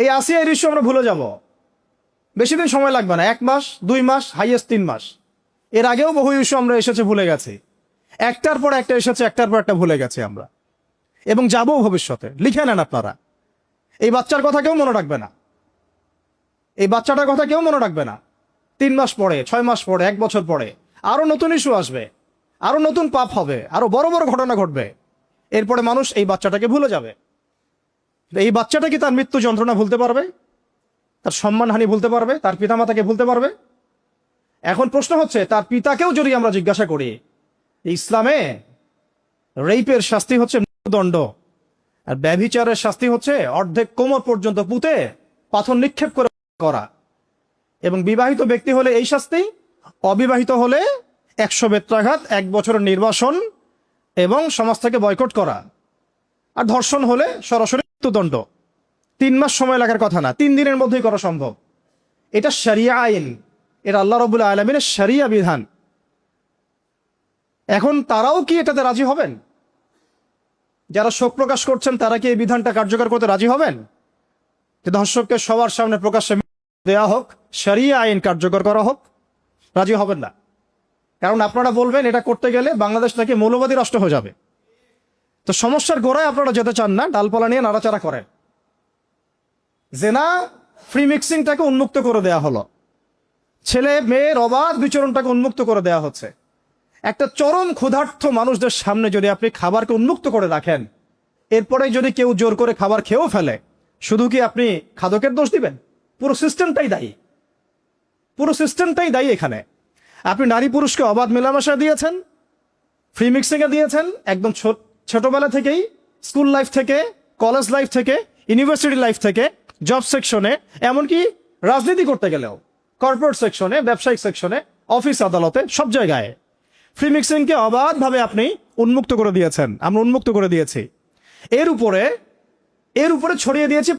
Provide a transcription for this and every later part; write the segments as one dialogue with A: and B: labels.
A: এই আসিয়া ইস্যু আমরা ভুলে যাব। বেশি দিন সময় লাগবে না। এক মাস, দুই মাস হাইয়েস্ট তিন মাস। এর আগেও বহু ইস্যু আমরা এসেছে, ভুলে গেছি। একটার পর একটা এসেছে, একটার পর একটা ভুলে গেছি আমরা। এবং যাব ভবিষ্যতে। লিখে নেন আপনারা। এই বাচ্চার কথা কেউ মনে রাখবে না। এই বাচ্চাটার কথা কেউ মনে রাখবে না। তিন মাস পরে, ছয় মাস পরে, এক বছর পরে, আরও নতুন ইস্যু আসবে। আরও নতুন পাপ হবে। আরও বড় বড় ঘটনা ঘটবে। এরপরে মানুষ এই বাচ্চাটাকে ভুলে যাবে। এই বাচ্চাটা কি তার মৃত্যু যন্ত্রণা ভুলতে পারবে? তার সম্মানহানি ভুলতে পারবে? তার পিতামাতাকে ভুলতে পারবে? এখন প্রশ্ন হচ্ছে, তার পিতাকেও যদি আমরা জিজ্ঞাসা করি, ইসলামে রেইপের শাস্তি হচ্ছে মৃত্যুদণ্ড, আর ব্যভিচারের শাস্তি হচ্ছে অর্ধেক কোমর পর্যন্ত পুঁতে পাথর নিক্ষেপ করে করা। এবং বিবাহিত ব্যক্তি হলে এই শাস্তি, অবিবাহিত হলে একশো বেত্রাঘাত, এক বছরের নির্বাসন এবং সমাজ থেকে বয়কট করা। আর ধর্ষণ হলে সরাসরি মৃত্যুদণ্ড। তিন মাস সময় লাগার কথা না, তিন দিনের মধ্যেই করা সম্ভব। এটা শরিয়া আইন, এটা আল্লাহ রবুল্লা আলমিনের সারিয়া বিধান। এখন তারাও কি এটাতে রাজি হবেন? যারা শোক প্রকাশ করছেন, তারা কি এই বিধানটা কার্যকর করতে রাজি হবেন? যে ধর্ষককে সবার সামনে প্রকাশ্যে দেয়া হোক সারিয়া আইন কার্যকর করা হোক, রাজি হবেন না। কারণ আপনারা বলবেন, এটা করতে গেলে বাংলাদেশ নাকি মৌলবাদী রাষ্ট্র হয়ে যাবে। তো সমস্যার গোড়ায় আপনারা যেতে চান না, ডালপালা নিয়ে নাড়াচাড়া করেন। জেনা ফ্রি মিক্সিংটাকে উন্মুক্ত করে দেয়া হলো। ছেলে মেয়ের অবাধ বিচরণটাকে উন্মুক্ত করে দেয়া হচ্ছে। একটা চরম ক্ষুধার্থ মানুষদের সামনে যদি আপনি খাবারকে উন্মুক্ত করে রাখেন, এরপরে যদি কেউ জোর করে খাবার খেয়েও ফেলে, শুধু কি আপনি খাদকের দোষ দিবেন? পুরো সিস্টেমটাই দায়ী। পুরো সিস্টেমটাই দায়ী এখানে। আপনি নারী পুরুষকে অবাধ মেলামেশা দিয়েছেন ফ্রি মিক্সিংয়ে দিয়েছেন, একদম ছোট- ছোটবেলা থেকেই, স্কুল লাইফ থেকে কলেজ লাইফ থেকে ইউনিভার্সিটি লাইফ থেকে জব সেকশনে এমনকি রাজনীতি করতে গেলেও কর্পোরেট সেকশনে ব্যবসায়িক সেকশনে অফিস আদালতে, সব জায়গায়। ফ্রি মিক্সিংকে অবাধভাবে আপনি উন্মুক্ত করে দিয়েছেন। আমরা উন্মুক্ত করে দিয়েছি। এর উপরে এর উপরে ছড়িয়ে দিয়েছি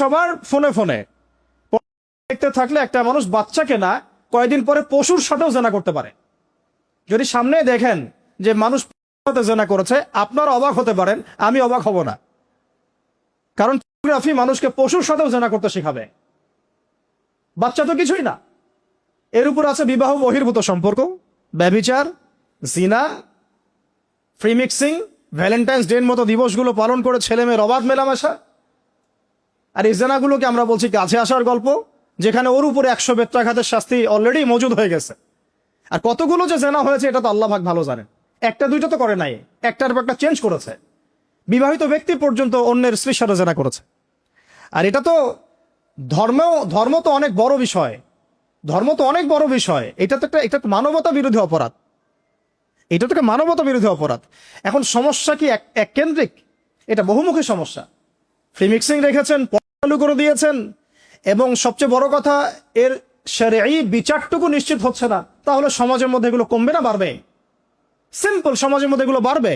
A: সবার ফোনে ফোনে দেখতে থাকলে একটা মানুষ বাচ্চাকে না, কয়েকদিন পরে পশুর সাথেও জানা করতে পারে। যদি সামনে দেখেন যে মানুষ জেনা করেছে, আপনারা অবাক হতে পারেন, আমি অবাক হব না। কারণ ফটোগ্রাফি মানুষকে পশুর সাথেও জেনা করতে শেখাবে। বাচ্চা তো কিছুই না। এর উপর আছে বিবাহ বহির্ভূত সম্পর্ক, ব্যবিচার, জিনা ফ্রি মিক্সিং ভ্যালেন্টাইন্স ডের মতো দিবসগুলো পালন করে ছেলে মেয়ের অবাধ মেলামেশা। আর এই জেনাগুলোকে আমরা বলছি কাছে আসার গল্প, যেখানে ওর উপরে একশো বেত্রাঘাতের শাস্তি অলরেডি মজুদ হয়ে গেছে। আর কতগুলো যে জেনা হয়েছে, এটা তো আল্লাহ ভাগ ভালো জানেন। একটা, দুইটা তো করে নাই। একটার পর একটা চেঞ্জ করেছে। বিবাহিত ব্যক্তি পর্যন্ত অন্যের স্ত্রীর সাথে করেছে। আর এটা তো ধর্ম ধর্ম তো অনেক বড় বিষয়। ধর্ম তো অনেক বড় বিষয়। এটা তো একটা, এটা মানবতা বিরোধী অপরাধ। এটা তো মানবতা বিরোধী অপরাধ। এখন সমস্যা কি এক কেন্দ্রিক? এটা বহুমুখী সমস্যা। ফ্রি মিক্সিং রেখেছেন চালু করে দিয়েছেন। এবং সবচেয়ে বড় কথা, এর এই বিচারটুকু নিশ্চিত হচ্ছে না। তাহলে সমাজের মধ্যে এগুলো কমবে না, বাড়বে? সিম্পল সমাজের মধ্যে এগুলো বাড়বে।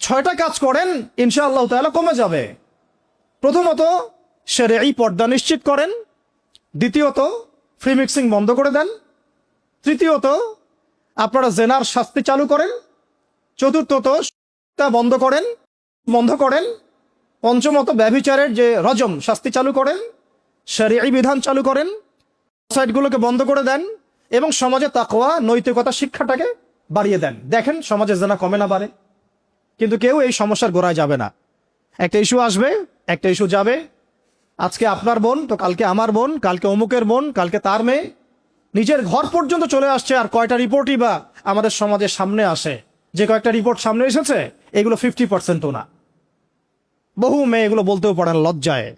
A: ছয়টা কাজ করেন, ইনশাআল্লাহ তাহলে কমে যাবে। প্রথমত এই পর্দা নিশ্চিত করেন। দ্বিতীয়ত ফ্রি মিক্সিং বন্ধ করে দেন। তৃতীয়ত, আপনারা জেনার শাস্তি চালু করেন। চতুর্থত, তা বন্ধ করেন বন্ধ করেন। পঞ্চমত, ব্যভিচারের যে রজম, শাস্তি চালু করেন। শরিয়াই বিধান চালু করেন। সাইটগুলোকে বন্ধ করে দেন এবং সমাজে তাকোয়া নৈতিকতা, শিক্ষাটাকে বাড়িয়ে দেন। দেখেন সমাজে জানা কমে না বাড়ে। কিন্তু কেউ এই সমস্যার গোড়ায় যাবে না। একটা ইস্যু আসবে, একটা ইস্যু যাবে। আজকে আপনার বোন, তো কালকে আমার বোন, কালকে অমুকের বোন, কালকে তার মেয়ে। নিজের ঘর পর্যন্ত চলে আসছে আর কয়টা রিপোর্টই বা আমাদের সমাজের সামনে আসে। যে কয়েকটা রিপোর্ট সামনে এসেছে, এগুলো ফিফটি পার্সেন্টও না। বহু মেয়ে এগুলো বলতেও পারে লজ্জায়।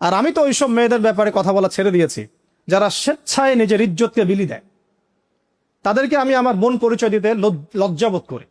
A: আর আমি তো ওইসব মেয়েদের ব্যাপারে কথা বলা ছেড়ে দিয়েছি। যারা স্বেচ্ছায় নিজের ইজ্জতকে বিলি দেয়। তাদেরকে আমি আমার মন পরিচয় দিতে লজ- লজ্জাবোধ করি।